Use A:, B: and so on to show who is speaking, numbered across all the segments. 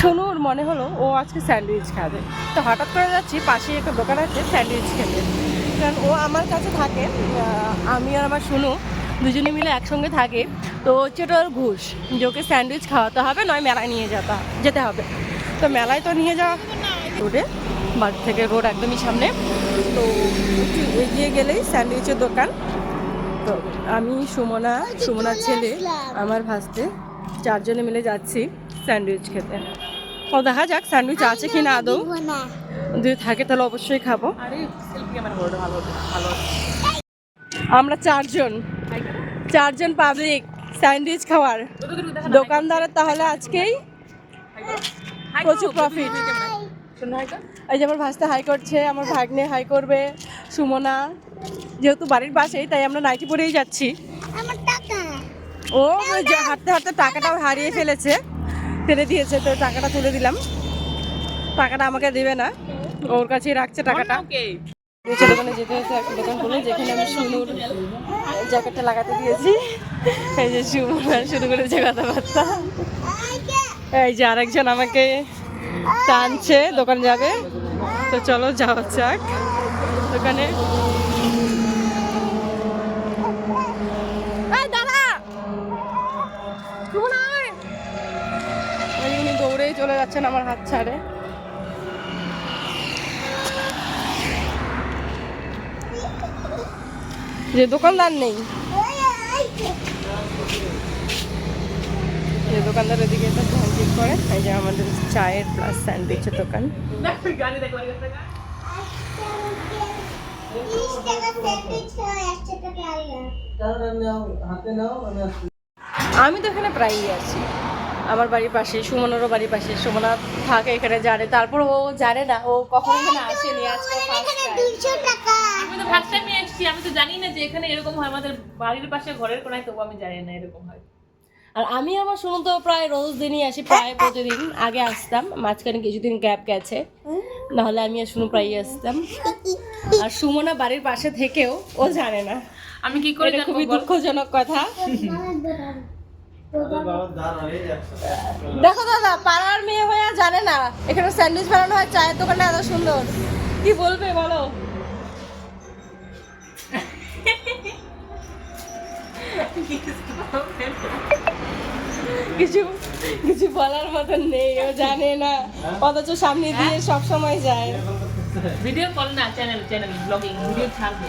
A: সোনুর মনে হলো ও আজকে স্যান্ডউইচ খাবে। তো হঠাৎ করে যাচ্ছি, পাশেই একটা দোকান আছে স্যান্ডউইচ খেতে। কারণ ও আমার কাছে থাকে আমি আর আমার সোনু দুজনে মিলে একসঙ্গে থাকে। তো হচ্ছে ওটা ওর ঘুষ, যে ওকে স্যান্ডউইচ খাওয়াতে হবে, নয় মেলায় নিয়ে যেতে যেতে হবে। তো মেলায় তো নিয়ে যাওয়া রোডে, বাড়ি থেকে রোড একদমই সামনে। তো একটু এগিয়ে গেলেই স্যান্ডউইচের দোকান। তো আমি সুমনা, সুমনার ছেলে, আমার ভাসতে, চারজনে মিলে যাচ্ছি। স্যান্ডউইচ খেতে। তো দেখা যাক স্যান্ডউইচ আছে কি না আদৌ। যদি থাকে তাহলে অবশ্যই খাব।
B: আরে সেলফি আমার
A: চারজন। চারজন পাবলিক স্যান্ডউইচ খাওয়ার। দোকানদারের তাহলে আজকেই
B: হাই
A: প্রচুর
B: কর।
A: এই যে আমার ভাসতে হাই করছে আমার ভাগ্নে হাই করবে সুমনা। যেহেতু বাড়ির পাশেই তাই আমরা নাইটি পরেই যাচ্ছি। ও হাঁটতে হাঁটতে টাকাটাও হারিয়ে ফেলেছে। ফেলে দিয়েছে তো টাকাটা তুলে দিলাম। টাকাটা আমাকে দেবে না। ওর কাছেই রাখছে টাকাটা। নিচে দোকানে যেতে একটা দোকান খুলে যেখানে আমি সুনুর জ্যাকেটটা লাগাতে দিয়েছি। এই যে শুরু করেছে কথাবার্তা। এই যে আরেকজন আমাকে টানছে দোকান যাবে। তো চলো যাওয়া যাক। দোকানে যাচ্ছেন আমার হাত ছাড়ে। যে দোকানদার নেই। যে দোকানদার ওদিকে একটা ধ্যান ঠিক করে এই যে আমাদের চায়ের প্লাস স্যান্ডউইচের দোকান। আমি তো এখানে প্রায়ই আছি। আমার বাড়ির পাশে সুমনেরও বাড়ির পাশে সুমনা থাকে এখানে জানে। তারপর ও জানে না ও কখনো এখানে আসেনি আজকে ফার্স্ট টাইম
B: আমি তো ফার্স্ট টাইমে এসেছি আমি তো জানি না যে এখানে এরকম হয় আমাদের বাড়ির পাশে ঘরের কোনায় তবু আমি জানি না এরকম হয়।
A: আর আমি আমার সুমন তো প্রায় রোজ দিনই আসি প্রায় প্রতিদিন আগে আসতাম মাঝখানে কিছুদিন গ্যাপ গেছে। নাহলে আমি আর শুনু প্রায়ই আসতাম। আর সুমনা বাড়ির পাশে থেকেও ও জানে না।
B: আমি কি করে
A: খুবই দুঃখজনক কথা। দেখো দাদা, পাড়ার মেয়ে হয়ে জানে না। এখানে স্যান্ডউইচ বানানো হয়, চায়ের দোকানটা এত সুন্দর। কি বলবে বলো? কিছু কিছু বলার মতন নেই, ও জানে না। অথচ সামনে দিয়ে সব সময় যায়।
B: ভিডিও কল না চ্যানেল চ্যানেল ব্লগিং ভিডিও ছাড়বে।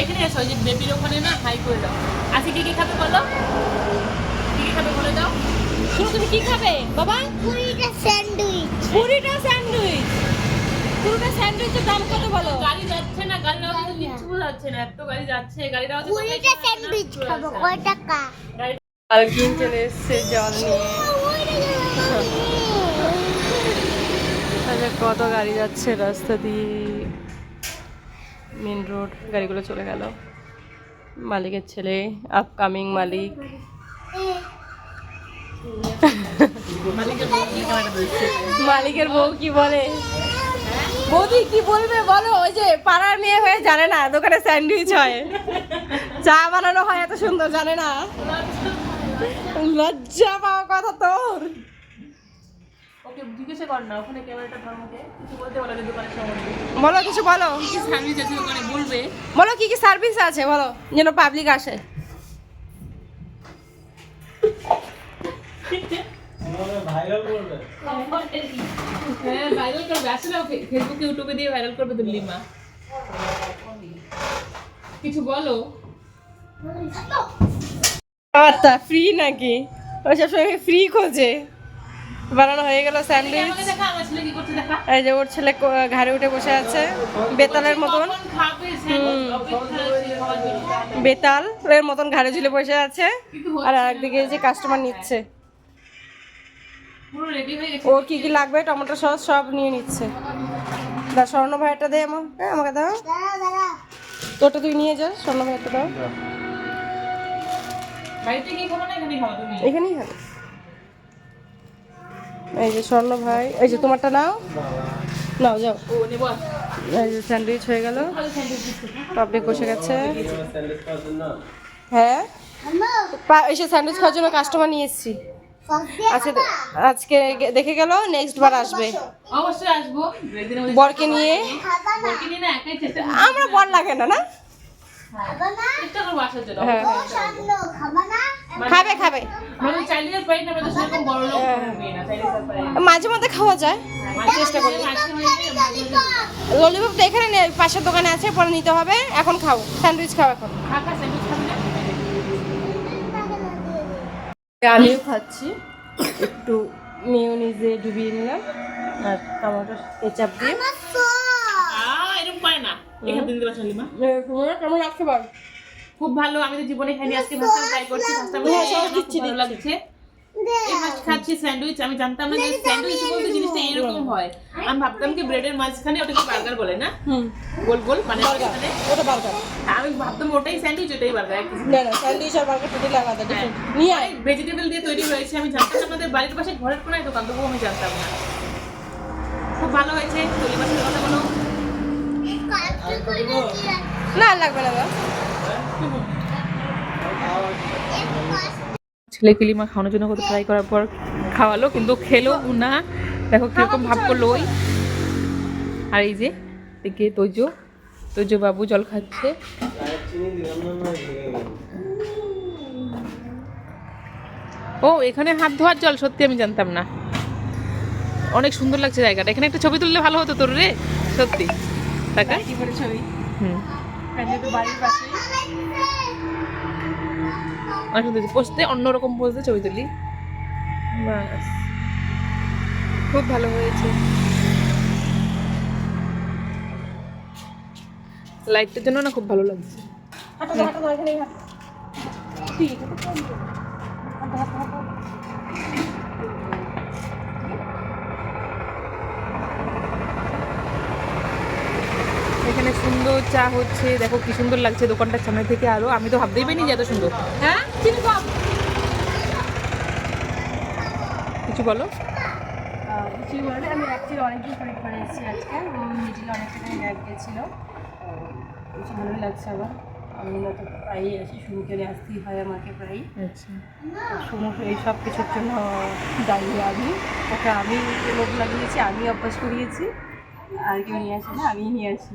B: এইখানে এসো ওই যে বেবির ওখানে না হাই করে দাও। আজকে কি কি খাবে বলো? কি কি খাবে বলে দাও?
A: শুনো তুমি কি খাবে? বাবা?
C: কুড়িটা স্যান্ডউইচ।
A: পুরিটা স্যান্ডউইচ। পুরোটা স্যান্ডউইচের দাম কত বলো?
B: গাড়ি যাচ্ছে না আওয়াজ কিচ্ছু বোঝা যাচ্ছে না এত গাড়ি যাচ্ছে গাড়ির আওয়াজ
C: কুড়িটা স্যান্ডউইচ খাব কয় টাকা
A: পালকিন চলে এসছে জল নিয়ে। আচ্ছা কত গাড়ি যাচ্ছে রাস্তা দিয়ে? মেন রোড গাড়িগুলো চলে গেল। মালিকের ছেলে আপকামিং মালিক। মালিকের বউ কি বলে? বৌদি কি বলবে বলো? ওই যে পাড়ার মেয়ে হয়ে জানে না দোকানে স্যান্ডউইচ হয়। চা বানানো হয় এত সুন্দর জানে না? লজ্জা পাওয়া কথা তোর।
B: জিজ্ঞাসা কর না ওখানে ক্যামেরাটা ধর্মকে কিছু বলতে বলো দোকানের সম্বন্ধে।
A: বলো কিছু বলো।
B: কি সার্ভিস আছে ওখানে বলবে।
A: বলো কি কি সার্ভিস আছে বলো যেন পাবলিক আসে।
B: হ্যাঁ ভাইরাল করবে আসলে ফেসবুকে ইউটিউবে দিয়ে ভাইরাল করবে তো লিমা। কিছু বলো।
A: আচ্ছা ফ্রি নাকি? ওই সবসময় ফ্রি খোঁজে। বানানো হয়ে গেল স্যান্ডউইচ।
B: আমাকে
A: এই যে ওর ছেলে ঘাড়ে উঠে বসে আছে বেতালের মতন।
B: খাবে
A: বেতাল এর মতন ঘাড়ে ঝুলে বসে আছে আর একদিকে এই যে কাস্টমার নিচ্ছে। ও কি কি লাগবে? টমেটো সস সব নিয়ে নিচ্ছে। দা স্বর্ণ ভাইটা দে আমার হ্যাঁ আমাকে দাও। তোরটা তুই নিয়ে যা স্বর্ণ ভাইটা দাও।
B: খাব খাব
A: এখানেই হবে এই যে স্বর্ণ ভাই এই যে তোমারটা নাও। নাও যাও। এই যে স্যান্ডউইচ হয়ে গেল। পাবলিক বসে গেছে। হ্যাঁ? এসে স্যান্ডউইচ খাওয়ার জন্য কাস্টমার নিয়ে এসেছি। আচ্ছা আজকে দেখে গেল নেক্সট বার আসবে।
B: অবশ্যই আসব।
A: বরকে নিয়ে। আমরা বর লাগে না না?
C: খাবা
A: হ্যাঁ।
C: খাবা
A: খাবে।
B: মানে।
A: মাঝে মধ্যে খাওয়া যায়। চেষ্টা করি
B: মাঝে মাঝে মাঝে মাঝে
A: ললিপপ তো এখানে নেই পাশের দোকানে আছে পরে নিতে হবে। এখন খাও স্যান্ডউইচ খাও এখন? আমিও খাচ্ছি। একটু মেয়োনিজে ডুবিয়ে নিলাম আর টমেটো কেচাপ দিয়ে। কেমন লাগছে বল?
B: খুব ভালো আমি তো জীবনে খাইনি আজকে ফার্স্ট টাইম ট্রাই করছি ফার্স্ট টাইম
A: হ্যাঁ,
B: ভালো লাগছে। এই ফার্স্ট খাচ্ছি স্যান্ডউইচ আমি জানতাম না যে স্যান্ডউইচ বলতে জিনিসটা এরকম হয়। আমি ভাবতাম কি ব্রেডের মাঝখানে ওটাকে বার্গার বলে না? গোল গোল মানে
A: ওটা বার্গার
B: আমি ভাবতাম ওটাই স্যান্ডউইচ ওটাই বার্গার
A: না না স্যান্ডউইচ আর বার্গার টোটালি আলাদা ডিফারেন্ট নিয়ে আয়।
B: ভেজিটেবল দিয়ে তৈরি হয়েছে আমি জানতাম না আমাদের বাড়ির পাশে ঘরের কোনায় দোকান তবুও আমি জানতাম না। খুব ভালো হয়েছে পাশের কথা বলো।
A: না লাগবে
B: ছেলে কিলিমা খাওয়ানোর জন্য কত ট্রাই করার পর খাওয়ালো, কিন্তু খেলো না। দেখো কীরকম ভাব করল ওই। আর এই যে, এদিকে তৈজ তৈজ বাবু জল খাচ্ছে। ও, এখানে হাত ধোয়ার জল, সত্যি আমি জানতাম না। অনেক সুন্দর লাগছে জায়গাটা। এখানে একটা ছবি তুললে ভালো হতো তোর রে, সত্যি। টাকা? অনেক সুন্দর পোস্টে অন্যরকম পোস্টে ছবি তুলি। বাস। খুব ভালো হয়েছে। লাইটটার জন্য না খুব ভালো লাগছে।
A: ঠিক আছে,
B: সুন্দর চা হচ্ছে। দেখো কি সুন্দর লাগছে দোকানটার সামনে থেকে আরও। আমি তো ভাবতেই পারিনি যে এত সুন্দর।
A: হ্যাঁ? চিনি
B: কিছু বলো?
A: আহ, কিছুই বলে? আমি অ্যাকচুয়ালি অনেকদিন পরে করে এসেছি আজকে। অনেক ব্যাগ গেছিল। লাগছে আমার আমি তো প্রায়ই আসি আসতেই হয় আমাকে প্রায়ই।
B: আচ্ছা।
A: এই সব কিছুর জন্য আমি। ওকে আমি লোক লাগিয়েছি আমি অভ্যাস করিয়েছি। আর কেউ নিয়ে আসে না আমি নিয়ে আসি।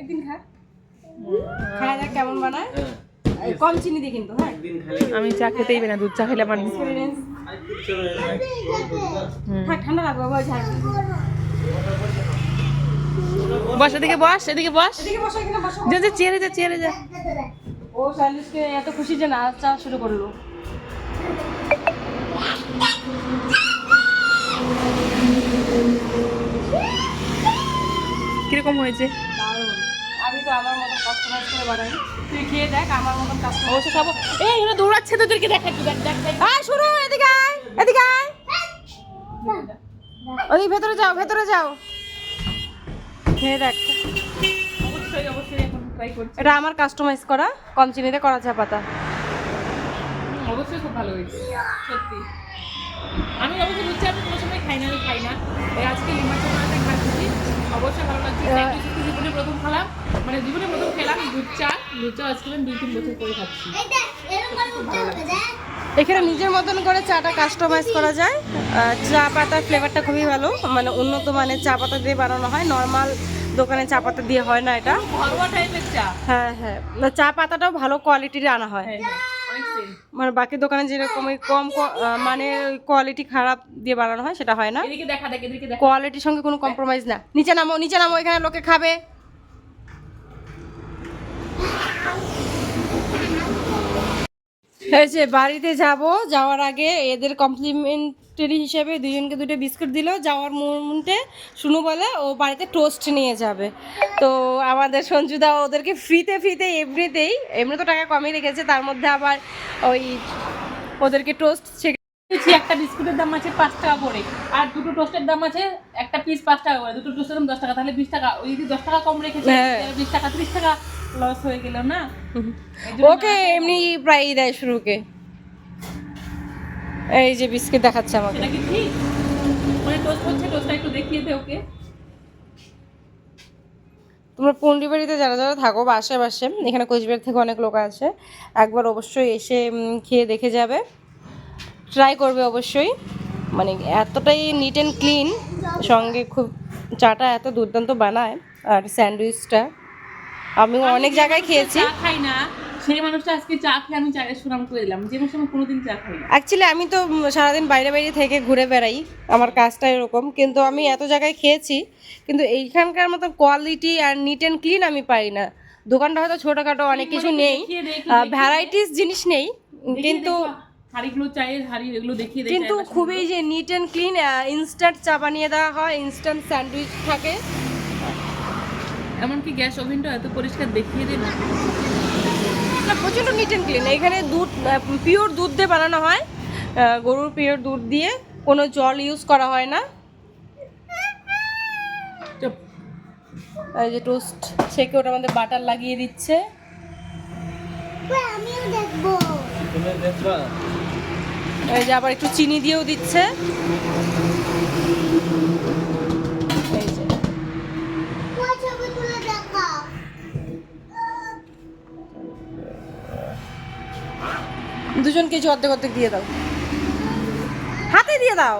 A: একদিন খা। খাওয়া যাক কেমন বানায়? এই কম চিনি দিয়ে কিন্তু হ্যাঁ।
B: আমি চা খেতেই না দুধ চা খেলে আমার
A: এক্সপিরিয়েন্স। ঠান্ডা লাগবে বাবা
B: বস এদিকে বস এদিকে বস।
A: এদিকে বসো এখানে বসো
B: যা যা চেয়ারে যা চেয়ারে যা।
A: ও স্যান্ডউইচকে এত খুশি যে নাচা শুরু করল।
B: কীরকম হয়েছে।
A: আমি তো আমার মতন কাস্টমাইজ করে বানাই। তুই খেয়ে দেখ আমার মতন কাস্টমাইজ
B: অবশ্য খাব এই ওরা দৌড়াচ্ছে তোদেরকে দেখ একটু দেখ দেখ দেখ।
A: আয় শুরু এদিকে আয় এদিকে আয়। ওদিকে ভেতরে যাও ভেতরে যাও। খেয়ে দেখ।
B: অবশ্যই অবশ্যই এখন ট্রাই করছি।
A: এটা আমার কাস্টমাইজ করা কম চিনিতে করা চা পাতা।
B: অবশ্যই খুব ভালো হয়েছে সত্যি। আমি অবশ্যই লুচি আমি কোনো সময় খাই না আমি খাই না। আজকে লিমার চা খাচ্ছি অবশ্যই ভালো লাগছে।
A: হ্যাঁ।
B: Thank you, সত্যি জীবনে প্রথম খেলাম। মানে জীবনে প্রথম খেলাম দুধ চা দুধ চা আজকে দুই তিন বছর করে খাচ্ছি
A: এখানে নিজের মতন করে চাটা কাস্টমাইজ করা যায়। চা পাতার ফ্লেভারটা খুবই ভালো মানে উন্নত মানের চা পাতা দিয়ে বানানো হয়। নর্মাল দোকানে চা পাতা দিয়ে হয় না এটা।
B: ঘরোয়া টাইপের চা।
A: হ্যাঁ হ্যাঁ। চা পাতাটাও ভালো কোয়ালিটির আনা হয়। মানে বাকি দোকানে যেরকম ওই কম মানে কোয়ালিটি খারাপ দিয়ে বানানো হয় সেটা হয় না। কোয়ালিটির সঙ্গে কোনো কম্প্রোমাইজ না। নিচে নামো নিচে নামো এখানে লোকে খাবে। এই যে বাড়িতে যাব যাওয়ার আগে এদের কমপ্লিমেন্টারি হিসেবে দুজনকে দুটো বিস্কুট দিল যাওয়ার মুমেন্টে শুনু বলে ও বাড়িতে টোস্ট নিয়ে যাবে তো আমাদের সঞ্জুদা ওদেরকে ফ্রিতে ফ্রিতে এমনিতেই এমনি তো টাকা কমই রেখেছে তার মধ্যে আবার ওই ওদেরকে টোস্ট
B: দিচ্ছি একটা বিস্কুটের দাম আছে পাঁচ টাকা করে আর দুটো টোস্টের দাম আছে একটা পিস পাঁচ টাকা করে দুটো টোস্টের দাম দশ টাকা তাহলে বিশ টাকা ওই যদি দশ টাকা কম রেখেছে
A: হ্যাঁ।
B: বিশ টাকা ত্রিশ টাকা লস হয়ে গেল না?
A: ওকে এমনি প্রায় দেয় শুরুকে। এই যে বিস্কিট দেখাচ্ছে আমাকে।
B: সেটা কি ঠিক? মানে টোস্ট হচ্ছে টোস্টটা একটু দেখিয়ে দে ওকে।
A: তোমরা পন্ডি বাড়িতে যারা যারা থাকো বা আশেপাশে এখানে কোচবিহার থেকে অনেক লোক আছে একবার অবশ্যই এসে খেয়ে দেখে যাবে। ট্রাই করবে অবশ্যই। মানে এতটাই নিট অ্যান্ড ক্লিন সঙ্গে খুব চাটা এত দুর্দান্ত বানায় আর স্যান্ডউইচটা। আমি অনেক জায়গায় খেয়েছি।
B: খাই না সেই মানুষটা আজকে চা খেয়ে আমি চায়ের সুনাম করে দিলাম। যে মানুষ আমি কোনোদিন চা খাই না।
A: অ্যাকচুয়ালি আমি তো সারাদিন বাইরে বাইরে থেকে ঘুরে বেড়াই আমার কাজটা এরকম। কিন্তু আমি এত জায়গায় খেয়েছি কিন্তু এইখানকার মতো কোয়ালিটি আর নিট অ্যান্ড ক্লিন আমি পাই না। দোকানটা হয়তো ছোটোখাটো অনেক কিছু নেই। ভ্যারাইটিস জিনিস নেই। কিন্তু
B: হাড়িগুলো চায়ের হাড়ি এগুলো দেখিয়ে
A: কিন্তু খুবই যে নিট অ্যান্ড ক্লিন ইনস্ট্যান্ট চা বানিয়ে দেওয়া হয় ইনস্ট্যান্ট স্যান্ডউইচ থাকে।
B: এমনকি গ্যাস ওভেনটা এত পরিষ্কার দেখিয়ে দেয় না
A: প্রচণ্ড নিট অ্যান্ড ক্লিন এখানে দুধ পিওর দুধ দিয়ে বানানো হয়। গরুর পিওর দুধ দিয়ে। কোনো জল ইউজ করা হয় না।
B: চুপ।
A: এই যে টোস্ট ছেঁকে ওটা আমাদের বাটার লাগিয়ে দিচ্ছে।
C: আমিও দেখব।
A: এই যে আবার একটু চিনি দিয়েও দিচ্ছে। দুজন কিছু অর্ধেক অর্ধেক দিয়ে দাও। হাতে দিয়ে দাও।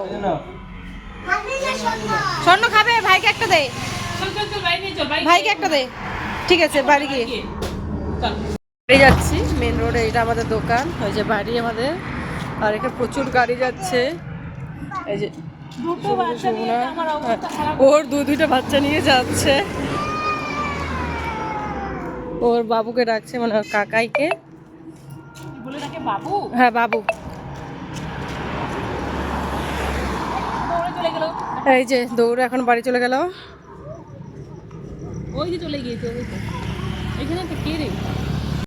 A: স্বর্ণ খাবে ভাইকে একটা দে। ভাইকে একটা দে। ঠিক আছে বাড়ি গিয়ে। বাড়ি যাচ্ছি মেন রোডে এটা আমাদের দোকান। ওই যে বাড়ি আমাদের। আর এখানে প্রচুর গাড়ি যাচ্ছে। এই যে
B: খারাপ।
A: ওর দু দুইটা বাচ্চা নিয়ে যাচ্ছে। ওর বাবুকে ডাকছে মানে ওর কাকাইকে।
B: বলে তাকে বাবু।
A: হ্যাঁ বাবু।
B: দৌড়ে চলে গেল।
A: এই যে দৌড়ে এখন বাড়ি চলে গেল।
B: ওই যে চলে গিয়েছে এখানে তো কে রে?